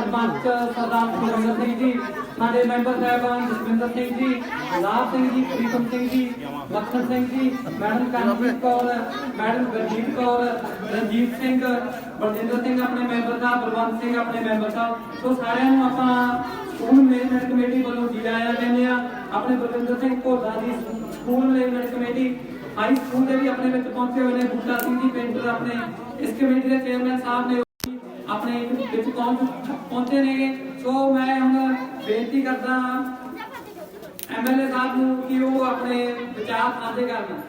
ਸਰਪੰਚ ਸਰਦਾਰ ਸੁਰਿੰਦਰ ਸਿੰਘ ਜੀ, ਸਾਡੇ ਮੈਂਬਰ ਸਾਹਿਬਾਨ ਜਸਵਿੰਦਰ ਸਿੰਘ ਜੀ ਲਾਭ ਸਿੰਘ ਜੀ, ਪ੍ਰੀਤਮ ਸਿੰਘ ਜੀ, ਲਖਨ ਸਿੰਘ ਜੀ, ਮੈਡਮ ਕਰਨਜੀਤ ਕੌਰ, ਮੈਡਮ ਗੁਰਜੀਤ ਕੌਰ, ਰਣਜੀਤ ਸਿੰਘ, ਬਲਜਿੰਦਰ ਸਿੰਘ ਆਪਣੇ ਮੈਂਬਰ ਸਾਹਿਬ ਬਲਵੰਤ ਸਿੰਘ ਆਪਣੇ ਮੈਂਬਰ ਸਾਹਿਬ ਸੋ ਸਾਰਿਆਂ ਨੂੰ ਆਪਾਂ ਸਕੂਲ ਮੈਨੇਜਮੈਂਟ ਕਮੇਟੀ ਵੱਲੋਂ ਜੀ ਆਇਆਂ ਕਹਿੰਦੇ ਆ। ਆਪਣੇ Balwinder Singh Bhola ji school management committee high school ਦੇ ਵੀ ਆਪਣੇ ਵਿੱਚ ਪਹੁੰਚੇ ਹੋਏ ਨੇ, ਬੂਟਾ ਸਿੰਘ ਜੀ ਪੇਂਟਰ ਆਪਣੇ। ਇਸ ਕਮੇਟੀ ਦੇ ਚੇਅਰਮੈਨ ਸਾਹਿਬ ਨੇ ਆਪਣੇ ਵਿੱਚ ਪਹੁੰਚ ਪਹੁੰਚੇ ਨੇਗੇ? ਸੋ ਮੈਂ ਹੁਣ ਬੇਨਤੀ ਕਰਦਾ ਐਮਐਲਏ ਸਾਹਿਬ ਨੂੰ ਕਿ ਉਹ ਆਪਣੇ ਵਿਚਾਰ ਸਾਂਝੇ ਕਰਨ।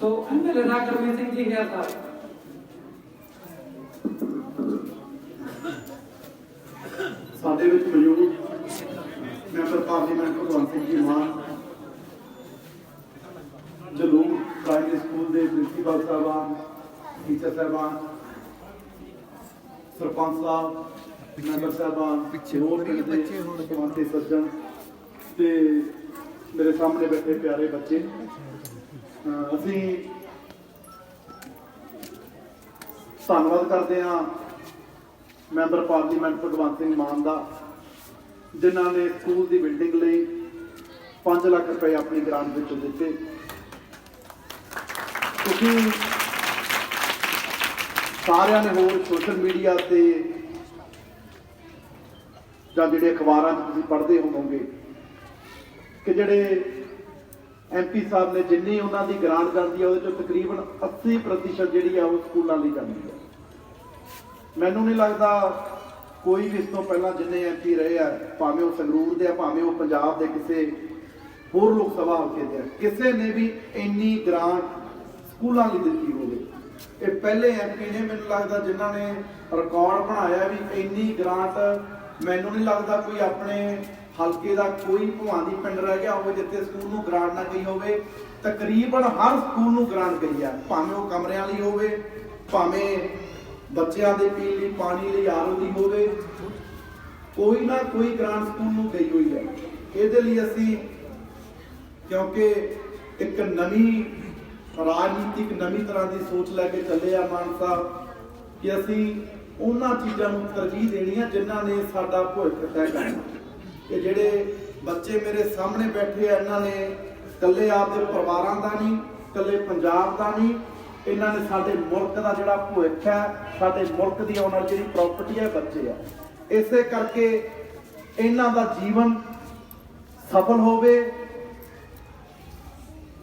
ਸੋ ਐਮਐਲਏ ਸਾਹਿਬ ਗੁਰਮੀਤ ਸਿੰਘ ਜੀ ਹੈ ਸਾਹਿਬ ਸਾਡੇ ਵਿੱਚ ਮੌਜੂਦ member parliament Bhagwant Singh ji Mann Jalur primary school ਦੇ ਪ੍ਰਿੰਸੀਪਲ ਸਾਹਿਬਾਨ, ਟੀਚਰ ਸਾਹਿਬਾਨ ਸਰਪੰਚ ਸਾਹਿਬ ਮੈਂਬਰ ਸਾਹਿਬਾਨ ਹੋਰ ਪਿੰਡ ਦੇ ਸਮਾਂਤੇ ਸੱਜਣ ਤੇ ਮੇਰੇ ਸਾਹਮਣੇ ਬੈਠੇ ਪਿਆਰੇ ਬੱਚੇ। ਅਸੀਂ ਧੰਨਵਾਦ ਕਰਦੇ ਹਾਂ ਮੈਂਬਰ ਪਾਰਲੀਮੈਂਟ ਭਗਵੰਤ ਸਿੰਘ ਮਾਨ ਦਾ ਜਿਨ੍ਹਾਂ ਨੇ ਸਕੂਲ ਦੀ ਬਿਲਡਿੰਗ ਲਈ 5 ਲੱਖ ਰੁਪਏ ਆਪਣੀ ਗ੍ਰਾਂਟ ਵਿੱਚੋਂ ਦਿੱਤੇ। ਤੁਸੀਂ ਸਾਰਿਆਂ ਨੇ ਹੋਰ ਸੋਸ਼ਲ ਮੀਡੀਆ ਤੇ ਜਾਂ ਜਿਹੜੇ ਅਖਬਾਰਾਂ 'ਚ ਤੁਸੀਂ ਪੜ੍ਹਦੇ ਹੋਵੋਗੇ ਕਿ ਜਿਹੜੇ ਐਮਪੀ ਸਾਹਿਬ ਨੇ ਜਿੰਨੀ ਉਹਨਾਂ ਦੀ ਗ੍ਰਾਂਟ ਜਾਂਦੀ ਹੈ ਉਹਦੇ ਚੋਂ ਤਕਰੀਬਨ 80% ਜਿਹੜੀ ਆ, ਉਹ ਸਕੂਲਾਂ ਲਈ ਜਾਂਦੀ ਹੈ ਮੈਨੂੰ ਨਹੀਂ ਲੱਗਦਾ ਕੋਈ ਵੀ ਇਸ ਤੋਂ ਪਹਿਲਾਂ ਜਿੰਨੇ ਐਮਪੀ ਰਹੇ ਆ, ਭਾਵੇਂ ਉਹ ਸੰਗਰੂਰ ਦੇ ਆ, ਭਾਵੇਂ ਉਹ ਪੰਜਾਬ ਦੇ ਕਿਸੇ ਹੋਰ ਲੋਕ ਸਭਾ ਹਲਕੇ ਦੇ ਆ, ਕਿਸੇ ਨੇ ਵੀ ਇੰਨੀ ਗ੍ਰਾਂਟ ਸਕੂਲਾਂ ਲਈ ਦਿੱਤੀ ਹੋਵੇ। ਇਹ ਪਹਿਲੇ ਐਮਪੀ ਨੇ ਮੈਨੂੰ ਲੱਗਦਾ ਜਿਨ੍ਹਾਂ ਨੇ ਰਿਕਾਰਡ ਬਣਾਇਆ ਵੀ ਇੰਨੀ ਗ੍ਰਾਂਟ ਮੈਨੂੰ ਨਹੀਂ ਲੱਗਦਾ ਕੋਈ ਆਪਣੇ ਹਲਕੇ ਦਾ ਕੋਈ ਭਵਾਨੀ ਪਿੰਡ ਰਹਿ ਗਿਆ ਹੋਵੇ ਜਿੱਥੇ ਸਕੂਲ ਨੂੰ ਗ੍ਰਾਂਟ ਨਾ ਗਈ ਹੋਵੇ। ਤਕਰੀਬਨ ਹਰ ਸਕੂਲ ਨੂੰ ਗ੍ਰਾਂਟ ਗਈ ਆ, ਭਾਵੇਂ ਉਹ ਕਮਰਿਆਂ ਲਈ ਹੋਵੇ, ਭਾਵੇਂ ਬੱਚਿਆਂ ਦੇ ਪੀਣ ਲਈ, ਪਾਣੀ ਲਈ ਆਰਓ ਦੀ ਹੋਵੇ। ਕੋਈ ਨਾ ਕੋਈ ਗ੍ਰਾਂਟ ਸਕੂਲ ਨੂੰ ਗਈ ਹੋਈ ਹੈ। ਇਹਦੇ ਲਈ ਅਸੀਂ ਕਿਉਂਕਿ ਇੱਕ ਨਵੀਂ ਰਾਜਨੀਤਿਕ ਨਵੀਂ ਤਰ੍ਹਾਂ ਦੀ ਸੋਚ ਲੈ ਕੇ ਚੱਲੇ ਆ ਮਾਨ ਸਾਹਿਬ ਕਿ ਅਸੀਂ ਉਹਨਾਂ ਚੀਜ਼ਾਂ ਨੂੰ ਤਰਜੀਹ ਦੇਣੀ ਆ ਜਿਨ੍ਹਾਂ ਨੇ ਸਾਡਾ ਭਵਿੱਖ ਤੈਅ ਕਰਨਾ ਕਿ ਜਿਹੜੇ ਬੱਚੇ ਮੇਰੇ ਸਾਹਮਣੇ ਬੈਠੇ ਆ, ਇਹਨਾਂ ਨੇ ਇਕੱਲੇ ਆਪਦੇ ਪਰਿਵਾਰਾਂ ਦਾ ਨਹੀਂ, ਇਕੱਲੇ ਪੰਜਾਬ ਦਾ ਨਹੀਂ, ਇਹਨਾਂ ਨੇ ਸਾਡੇ ਮੁਲਕ ਦਾ ਜਿਹੜਾ ਭਵਿੱਖ ਹੈ, ਸਾਡੇ ਮੁਲਕ ਦੀ ਆਉਣ ਵਾਲੀ ਜਿਹੜੀ ਪ੍ਰਾਪਰਟੀ ਹੈ, ਬੱਚੇ ਆ। ਇਸੇ ਕਰਕੇ ਇਹਨਾਂ ਦਾ ਜੀਵਨ ਸਫਲ ਹੋਵੇ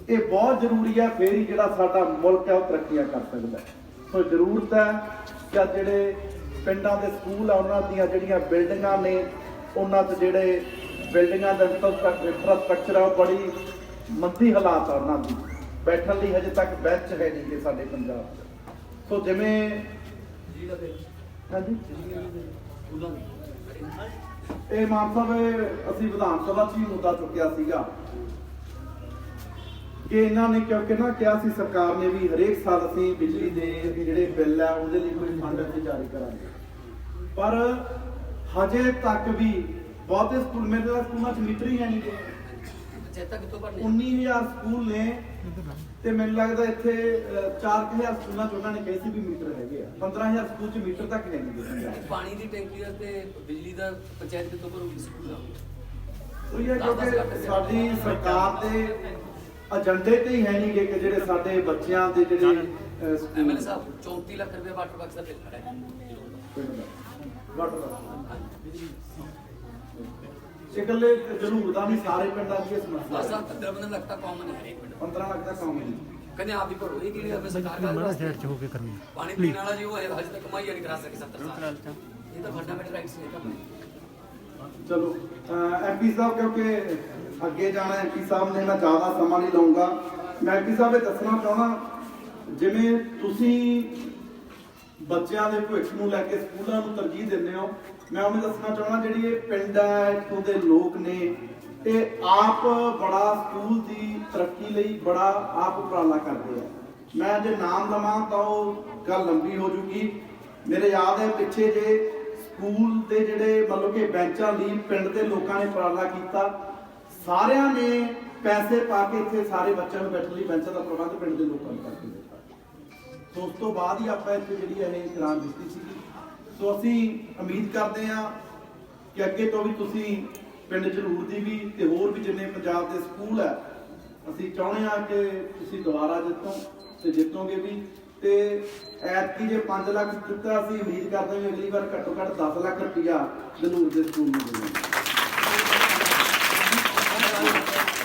ਇਹ ਬਹੁਤ ਜ਼ਰੂਰੀ ਹੈ, ਫੇਰ ਹੀ ਜਿਹੜਾ ਸਾਡਾ ਮੁਲਕ ਹੈ ਉਹ ਤਰੱਕੀਆਂ ਕਰ ਸਕਦਾ ਸੋ ਜ਼ਰੂਰਤ ਹੈ ਕਿ ਜਿਹੜੇ ਪਿੰਡਾਂ ਦੇ ਸਕੂਲ ਆ, ਉਹਨਾਂ ਦੀਆਂ ਜਿਹੜੀਆਂ ਬਿਲਡਿੰਗਾਂ ਨੇ, ਉਹਨਾਂ 'ਚ ਜਿਹੜੇ ਬਿਲਡਿੰਗਾਂ ਦਾ ਇੰਫਰਾਸਟ੍ਰਕਚਰ ਆ, ਉਹ ਬੜੀ ਮੰਦੀ ਹਾਲਾਤ ਆ ਉਹਨਾਂ ਦੀ। ਬੈਠਣ ਲਈ ਹਜੇ ਤੱਕ ਬੈਂਚ ਹੈ ਨਹੀਂ ਕਿ ਸਾਡੇ ਪੰਜਾਬ 'ਚ। ਸੋ ਜਿਵੇਂ ਹਾਂਜੀ? ਇਹ ਮਾਨ ਸਾਹਿਬ ਅਸੀਂ ਵਿਧਾਨ ਸਭਾ 'ਚ ਵੀ ਮੁੱਦਾ ਚੁੱਕਿਆ ਸੀਗਾ। ਕਿ ਇਹਨਾਂ ਨੇ ਕਿਉਂਕਿ ਨਾ ਕਿਹਾ ਸੀ ਸਰਕਾਰ ਨੇ ਵੀ ਹਰੇਕ ਸਾਲ ਅਸੀਂ ਬਿਜਲੀ ਦੇ ਜਿਹੜੇ ਬਿੱਲ ਆ ਉਹਦੇ ਲਈ ਕੋਈ ਫੰਡ ਅਸੀਂ ਜਾਰੀ ਕਰਾਂਗੇ। ਪਰ ਹਜੇ ਤੱਕ ਵੀ ਬਹੁਤੇ ਸਕੂਲ ਮੇਰੇ ਦਾ ਸਕੂਲਾਂ 'ਚ ਮੀਟਰ ਹੀ ਹੈ ਨਹੀਂ ਭਰਨੀ? 19000 ਸਕੂਲ ਨੇ ਤੇ ਮੈਨੂੰ ਲੱਗਦਾ ਇੱਥੇ ਅਹ, ਚਾਰ ਕੁ ਹਜ਼ਾਰ ਸਕੂਲਾਂ 'ਚ ਉਹਨਾਂ ਨੇ ਕਹੇ ਸੀ ਵੀ ਮੀਟਰ ਹੈਗੇ ਆ। 15000 ਸਕੂਲ 'ਚ ਮੀਟਰ ਤੱਕ ਨਹੀਂ। ਪਾਣੀ ਦੀ ਟੈਂਕੀ ਦਾ ਤੇ ਬਿਜਲੀ ਦਾ ਪੰਚਾਇਤ ਕਿਤੋਂ ਭਰੂਗੀ ਸਕੂਲ ਦਾ? ਉਹ ਇਹ ਕਿਉਂਕਿ ਸਾਡੀ ਸਰਕਾਰ ਦੇ ਏਜੰਡੇ ਤੇ ਹੀ ਹੈ ਨਹੀਂ ਕਿ ਜਿਹੜੇ ਸਾਡੇ ਬੱਚਿਆਂ ਦੇ ਜਿਹੜੇ ਐਮਐਲਏ ਸਾਹਿਬ 34 ਲੱਖ ਰੁਪਏ ਵਾਟਰ ਬਾਕਸ ਦਾ ਬਿੱਲ ਖੜਾ ਹੈ। ਵਾਟਰ ਇਹ ਇਕੱਲੇ ਦਾ ਨਹੀਂ ਸਾਰੇ ਪਿੰਡਾਂ ਦੀ ਇਹ ਸਮੱਸਿਆ ਬਸ ਹੈ। ਆ 15 ਬੰਦੇ ਲੱਖ ਤੱਕ ਕਾਮਨ ਹੈ ਹਰੇਕ ਪਿੰਡ 15 ਲੱਖ ਦਾ ਕੰਮ ਹੈ। ਕਹਿੰਦੇ ਆਪ ਹੀ ਭਰੋ ਇਹ ਕਿਹੜੀ ਆਪੇ ਸਰਕਾਰ ਦਾ ਮਾੜਾ ਸਾਈਡ 'ਚ ਹੋ ਕੇ ਕਰਨੀ। ਪਾਣੀ ਪੀਣ ਵਾਲਾ ਜੀ ਉਹ ਹਜੇ ਤੱਕ ਕਮਾਈ ਨਹੀਂ ਕਰਾ ਸਕੇ 70 ਸਾਲ। ਇਹ ਤਾਂ ਫੰਡਾਮੈਂਟਲ ਰਾਈਟਸ ਨੇ ਤਾਂ। ਚਲੋ ਐਮਪੀ ਸਾਹਿਬ ਕਿਉਂਕਿ ਅੱਗੇ ਜਾਣਾ ਐਮਪੀ ਸਾਹਿਬ ਨੇ ਮੈਂ ਜ਼ਿਆਦਾ ਸਮਾਂ ਨਹੀਂ ਲਵਾਂਗਾ ਮੈਂ ਐਮਪੀ ਸਾਹਿਬ ਇਹ ਦੱਸਣਾ ਚਾਹਣਾ ਜਿਵੇਂ ਤੁਸੀਂ ਬੱਚਿਆਂ ਦੇ ਭਵਿੱਖ ਨੂੰ ਲੈ ਕੇ ਸਕੂਲਾਂ ਨੂੰ ਤਰਜੀਹ ਦਿੰਦੇ ਹੋ, ਮੈਂ ਉਹਨੂੰ ਦੱਸਣਾ ਚਾਹਣਾ ਜਿਹੜੀ ਇਹ ਪਿੰਡ ਹੈ, ਇੱਥੋਂ ਦੇ ਲੋਕ ਨੇ ਇਹ ਆਪ ਬੜਾ ਸਕੂਲ ਦੀ ਤਰੱਕੀ ਲਈ ਬੜਾ ਆਪ ਉਪਰਾਲਾ ਕਰਦੇ ਆ। ਮੈਂ ਜੇ ਨਾਮ ਲਵਾਂ ਤਾਂ ਉਹ ਗੱਲ ਲੰਬੀ ਹੋ ਜੂਗੀ। ਮੇਰੇ ਯਾਦ ਹੈ, ਪਿੱਛੇ ਜੇ ਸਕੂਲ ਦੇ ਜਿਹੜੇ ਮਤਲਬ ਕਿ ਬੈਂਚਾਂ ਲਈ ਪਿੰਡ ਦੇ ਲੋਕਾਂ ਨੇ ਉਪਰਾਲਾ ਕੀਤਾ ਸਾਰਿਆਂ ਨੇ ਪੈਸੇ ਪਾ ਕੇ ਇੱਥੇ ਸਾਰੇ ਬੱਚਿਆਂ ਨੂੰ ਬੈਠਣ ਲਈ ਬੈਂਚਾਂ ਦਾ ਪ੍ਰਬੰਧ ਪਿੰਡ ਦੇ ਲੋਕਾਂ ਨੇ ਕਰਕੇ ਦਿੱਤਾ। ਸੋ ਉਸ ਤੋਂ ਬਾਅਦ ਹੀ ਆਪਾਂ ਇੱਥੇ ਜਿਹੜੀ ਇਹ ਗ੍ਰਾਂਟ ਦਿੱਤੀ ਸੀਗੀ। ਸੋ ਅਸੀਂ ਉਮੀਦ ਕਰਦੇ ਹਾਂ ਕਿ ਅੱਗੇ ਤੋਂ ਵੀ ਤੁਸੀਂ ਪਿੰਡ ਜ਼ਰੂਰ ਦੀ ਵੀ ਤੇ ਹੋਰ ਵੀ ਜਿੰਨੇ ਪੰਜਾਬ ਦੇ ਸਕੂਲ ਹੈ, ਅਸੀਂ ਚਾਹੁੰਦੇ ਹਾਂ ਕਿ ਤੁਸੀਂ ਦੁਬਾਰਾ ਜਿੱਤੋ ਤੇ ਜਿੱਤੋਗੇ ਵੀ। ਤੇ ਐਤਕੀ ਜੇ 5 ਲੱਖ ਦਿੱਤਾ ਅਸੀਂ ਉਮੀਦ ਕਰਦੇ ਹਾਂ ਅਗਲੀ ਵਾਰ ਘੱਟੋ ਘੱਟ 10 ਲੱਖ ਰੁਪਇਆ ਜ਼ਰੂਰ ਦੇ ਸਕੂਲ ਨੂੰ ਦੇਵਾਂਗੇ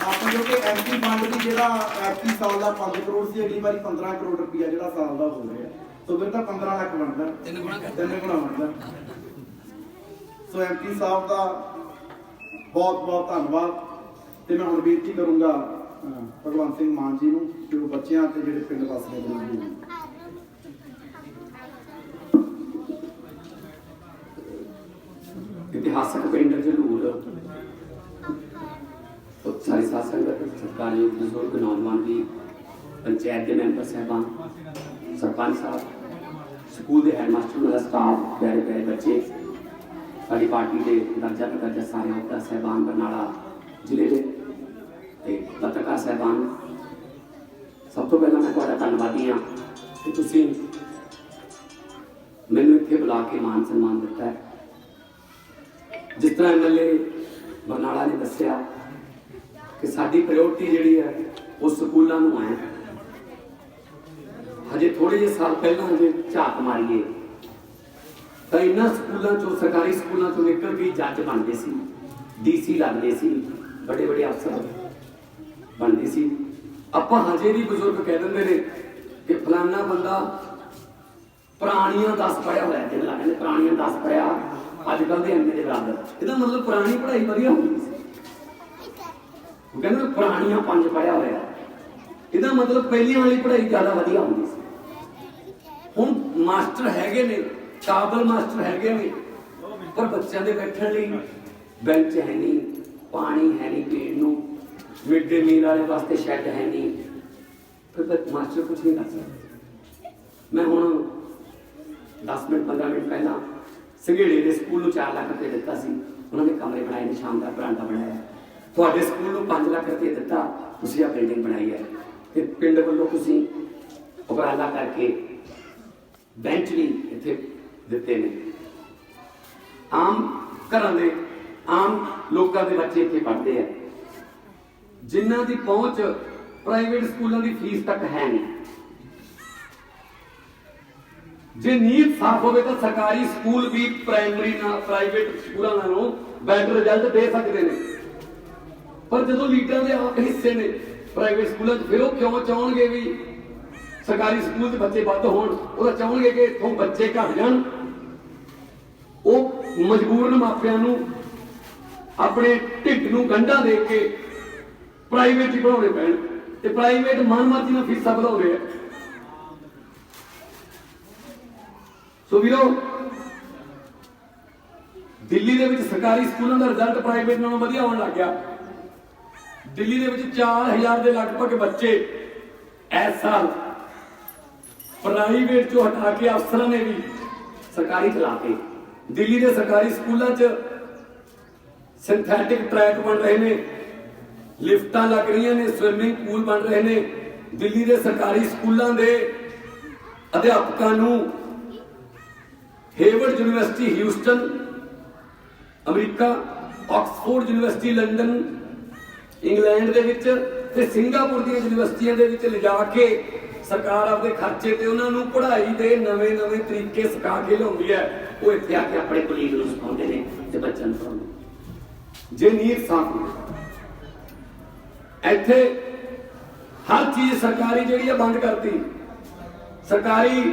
ਆਪਾਂ ਜੋ ਕਿ ਐਮਪੀ ਫੰਡ ਵੀ ਜਿਹੜਾ ਐਮਪੀ ਸਾਲ ਦਾ 5 ਕਰੋੜ ਸੀ ਅਗਲੀ ਵਾਰੀ 15 ਕਰੋੜ ਰੁਪਇਆ ਜਿਹੜਾ ਸਾਲ ਦਾ ਹੋ ਰਿਹਾ। ਸੋ ਫਿਰ ਤਾਂ 15 ਲੱਖ ਬਣਦਾ। ਤਿੰਨ ਗੁਣਾ ਤਿੰਨ ਗੁਣਾ ਬਣਦਾ। ਸੋ ਐਮਪੀ ਸਾਹਿਬ ਦਾ ਬਹੁਤ ਬਹੁਤ ਧੰਨਵਾਦ। ਤੇ ਮੈਂ ਹੁਣ ਬੇਨਤੀ ਕਰੂੰਗਾ ਭਗਵੰਤ ਸਿੰਘ ਮਾਨ ਜੀ ਨੂੰ ਕਿ ਉਹ ਬੱਚਿਆਂ ਤੇ ਜਿਹੜੇ ਪਿੰਡ ਵਾਸੀਆਂ ਦੇ ਨਾਲ ਜੁੜਨ। ਇਤਿਹਾਸਕ ਪਿੰਡ ਜਲੂਰ ਸਾਰੇ ਸਾਧ ਸੰਗਤ ਸਰਕਾਰੀ ਬਜ਼ੁਰਗ ਨੌਜਵਾਨ ਵੀ ਪੰਚਾਇਤ ਦੇ ਮੈਂਬਰ ਸਾਹਿਬਾਨ ਸਰਪੰਚ ਸਾਹਿਬ ਸਕੂਲ ਦੇ ਹੈਡਮਾਸਟਰ ਦਾ ਸਟਾਫ ਪਿਆਰੇ ਪਿਆਰੇ ਬੱਚੇ ਸਾਡੀ ਪਾਰਟੀ ਦੇ ਦਰਜਾ ਤੇ ਦਰਜਾ ਸਾਰੇ ਅਹੁਦਾ ਸਾਹਿਬਾਨ ਬਰਨਾਲਾ ਜ਼ਿਲ੍ਹੇ ਦੇ ਤੇ ਪੱਤਰਕਾਰ ਸਾਹਿਬਾਨ ਸਭ ਤੋਂ ਪਹਿਲਾਂ ਮੈਂ ਤੁਹਾਡਾ ਧੰਨਵਾਦੀ ਹਾਂ ਕਿ ਤੁਸੀਂ ਮੈਨੂੰ ਇੱਥੇ ਬੁਲਾ ਕੇ ਮਾਨ ਸਨਮਾਨ ਦਿੱਤਾ ਹੈ ਜਿਸ ਤਰ੍ਹਾਂ ਐਮਐਲਏ ਬਰਨਾਲਾ ਨੇ ਦੱਸਿਆ ਕਿ ਸਾਡੀ ਪ੍ਰਾਇੋਰਟੀ ਜਿਹੜੀ ਹੈ ਉਹ ਸਕੂਲਾਂ ਨੂੰ ਹੈ। ਹਜੇ ਥੋੜੇ ਜਿਹੇ ਸਾਲ ਪਹਿਲਾਂ ਹਜੇ ਝਾਤ ਮਾਰੀਏ। ਤਾਂ ਇਹਨਾਂ ਸਕੂਲਾਂ ਚੋਂ, ਸਰਕਾਰੀ ਸਕੂਲਾਂ ਚੋਂ ਨਿਕਲ ਕੇ ਜੱਜ ਬਣਦੇ ਸੀ। ਡੀਸੀ ਲੱਗਦੇ ਸੀ। ਵੱਡੇ ਵੱਡੇ ਅਫਸਰ ਬਣਦੇ ਸੀ। ਆਪਾਂ ਹਜੇ ਵੀ ਬਜ਼ੁਰਗ ਕਹਿ ਦਿੰਦੇ ਨੇ ਕਿ ਫਲਾਨਾ ਬੰਦਾ ਪੁਰਾਣੀਆਂ 10 ਪੜਿਆ ਹੋਇਆ ਜਿਹਨਾਂ ਲੱਗਦੇ ਨੇ, ਪੁਰਾਣੀਆਂ 10 ਪੜਿਆ ਅੱਜ ਕੱਲ ਦੇ ਐਮਏ ਦੇ ਬਰਾਬਰ। ਇਹਦਾ ਮਤਲਬ ਪੁਰਾਣੀ ਪੜ੍ਹਾਈ ਵਧੀਆ ਹੁੰਦੀ ਸੀ। ਉਹ ਕਹਿੰਦੇ ਪੁਰਾਣੀਆਂ ਪੰਜ ਪੜਿਆ ਹੋਇਆ। ਇਹਦਾ ਮਤਲਬ ਪਹਿਲੀਆਂ ਵਾਲੀ ਪੜ੍ਹਾਈ ਜ਼ਿਆਦਾ ਵਧੀਆ ਹੁੰਦੀ ਸੀ। ਹੁਣ ਮਾਸਟਰ ਹੈਗੇ ਨੇ ਕਾਬਲ ਮਾਸਟਰ ਹੈਗੇ ਨੇ, ਪਰ ਬੱਚਿਆਂ ਦੇ ਬੈਠਣ ਲਈ ਬੈਂਚ ਹੈ ਨਹੀਂ, ਪਾਣੀ ਹੈ ਨਹੀਂ ਪੀਣ ਨੂੰ, ਮਿਡ ਡੇ ਮੀਲ ਵਾਲੇ ਵਾਸਤੇ ਸ਼ੈੱਡ ਹੈ ਨਹੀਂ। ਫਿਰ ਮਾਸਟਰ ਕੁਝ ਨਹੀਂ ਕਰ ਸਕਦਾ। ਮੈਂ ਹੁਣ 10 ਮਿੰਟ 15 ਮਿੰਟ ਪਹਿਲਾਂ ਸੰਘੇੜੇ ਦੇ ਸਕੂਲ ਨੂੰ 4 ਲੱਖ ਰੁਪਏ ਦਿੱਤਾ ਸੀ। ਉਹਨਾਂ ਨੇ ਕਮਰੇ ਬਣਾਏ ਨੇ, ਸ਼ਾਨਦਾਰ ਬਰਾਂਡਾ ਬਣਾਇਆ। ਤੁਹਾਡੇ ਸਕੂਲ ਨੂੰ 5 ਲੱਖ ਰੁਪਏ ਦਿੱਤਾ, ਤੁਸੀਂ ਆ ਬਿਲਡਿੰਗ ਬਣਾਈ ਹੈ। ਤੇ ਪਿੰਡ ਵੱਲੋਂ ਤੁਸੀਂ ਉਪਰਾਲਾ ਕਰਕੇ ਬੈਂਚ ਵੀ ਇੱਥੇ ਦਿੱਤੇ ਨੇ। ਆਮ ਘਰਾਂ ਦੇ, ਆਮ ਲੋਕਾਂ ਦੇ ਬੱਚੇ ਇੱਥੇ ਪੜ੍ਹਦੇ ਆ। ਜਿਨ੍ਹਾਂ ਦੀ ਪਹੁੰਚ ਪ੍ਰਾਈਵੇਟ ਸਕੂਲਾਂ ਦੀ ਫੀਸ ਤੱਕ ਹੈ ਨਹੀਂ। ਜੇ ਨੀਤ ਸਾਫ਼ ਹੋਵੇ ਤਾਂ ਸਰਕਾਰੀ ਸਕੂਲ ਵੀ ਪ੍ਰਾਇਮਰੀ ਨਾਲ ਪ੍ਰਾਈਵੇਟ ਸਕੂਲਾਂ ਨਾਲੋਂ ਬੈਟਰ ਰਿਜ਼ਲਟ ਦੇ ਸਕਦੇ ਨੇ। ਪਰ ਜਦੋਂ ਲੀਡਰਾਂ ਦੇ ਆਪ ਹਿੱਸੇ ਨੇ ਪ੍ਰਾਈਵੇਟ ਸਕੂਲਾਂ 'ਚ ਫਿਰ ਉਹ ਕਿਉਂ ਚਾਹਣਗੇ ਵੀ ਸਰਕਾਰੀ ਸਕੂਲ 'ਚ ਬੱਚੇ ਵੱਧ ਹੋਣ? ਉਹਦਾ ਤਾਂ ਚਾਹਣਗੇ ਕਿ ਇੱਥੋਂ ਬੱਚੇ ਘਟ ਜਾਣ। ਉਹ ਮਜਬੂਰਨ ਮਾਪਿਆਂ ਨੂੰ ਆਪਣੇ ਢਿੱਡ ਨੂੰ ਗੰਢਾਂ ਦੇ ਕੇ ਪ੍ਰਾਈਵੇਟ ਹੀ ਪੜਾਉਣੇ ਪੈਣ ਤੇ ਪ੍ਰਾਈਵੇਟ ਮਨਮਰਜ਼ੀ ਨਾਲ ਫੀਸਾਂ ਵਧਾਉਂਦੇ ਆ। ਸੋ ਵੀਰੋ, ਦਿੱਲੀ ਦੇ ਵਿੱਚ ਸਰਕਾਰੀ ਸਕੂਲਾਂ ਦਾ ਰਿਜ਼ਲਟ ਪ੍ਰਾਈਵੇਟ ਨਾਲੋਂ ਵਧੀਆ ਹੋਣ ਲੱਗ ਗਿਆ। ਦਿੱਲੀ ਦੇ ਵਿੱਚ 4000 ਦੇ ਲਗਭਗ ਬੱਚੇ ਇਸ ਸਾਲ ਪ੍ਰਾਈਵੇਟ ਚੋਂ ਹਟਾ ਕੇ ਅਫਸਰਾਂ ਨੇ ਵੀ ਸਰਕਾਰੀ ਚਲਾਤੇ ਦਿੱਲੀ ਦੇ ਸਰਕਾਰੀ ਸਕੂਲਾਂ 'ਚ ਸਿੰਥੈਟਿਕ ਟਰੈਕ ਬਣ ਰਹੇ ਨੇ, ਲਿਫਟਾਂ ਲੱਗ ਰਹੀਆਂ ਨੇ ਸਵਿਮਿੰਗ ਪੂਲ ਬਣ ਰਹੇ ਨੇ। ਦਿੱਲੀ ਦੇ ਸਰਕਾਰੀ ਸਕੂਲਾਂ ਦੇ ਅਧਿਆਪਕਾਂ ਨੂੰ ਹੇਵਰਡ ਯੂਨੀਵਰਸਿਟੀ ਹਿਊਸਟਨ ਅਮਰੀਕਾ ਆਕਸਫੋਰਡ ਯੂਨੀਵਰਸਿਟੀ ਲੰਡਨ ਇੰਗਲੈਂਡ ਦੇ ਵਿੱਚ ਤੇ ਸਿੰਗਾਪੁਰ ਦੀਆਂ ਯੂਨੀਵਰਸਿਟੀਆਂ ਦੇ ਵਿੱਚ ਲਿਜਾ ਕੇ ਸਰਕਾਰ ਆਪਦੇ ਖਰਚੇ ਤੇ ਉਹਨਾਂ ਨੂੰ ਪੜ੍ਹਾਈ ਦੇ ਨਵੇਂ-ਨਵੇਂ ਤਰੀਕੇ ਸਿਖਾ ਕੇ ਲਿਆਉਂਦੀ ਹੈ। ਉਹ ਇੱਥੇ ਆ ਕੇ ਆਪਣੇ ਕੁਲੀਗ ਨੂੰ ਸਿਖਾਉਂਦੇ ਨੇ ਤੇ ਬੱਚਿਆਂ ਨੂੰ ਪੜ੍ਹਾਉਂਦੇ ਜੇ ਨੀਰ ਸਾਫ਼ ਇੱਥੇ ਹਰ ਚੀਜ਼ ਸਰਕਾਰੀ ਜਿਹੜੀ ਆ ਬੰਦ ਕਰਤੀ। ਸਰਕਾਰੀ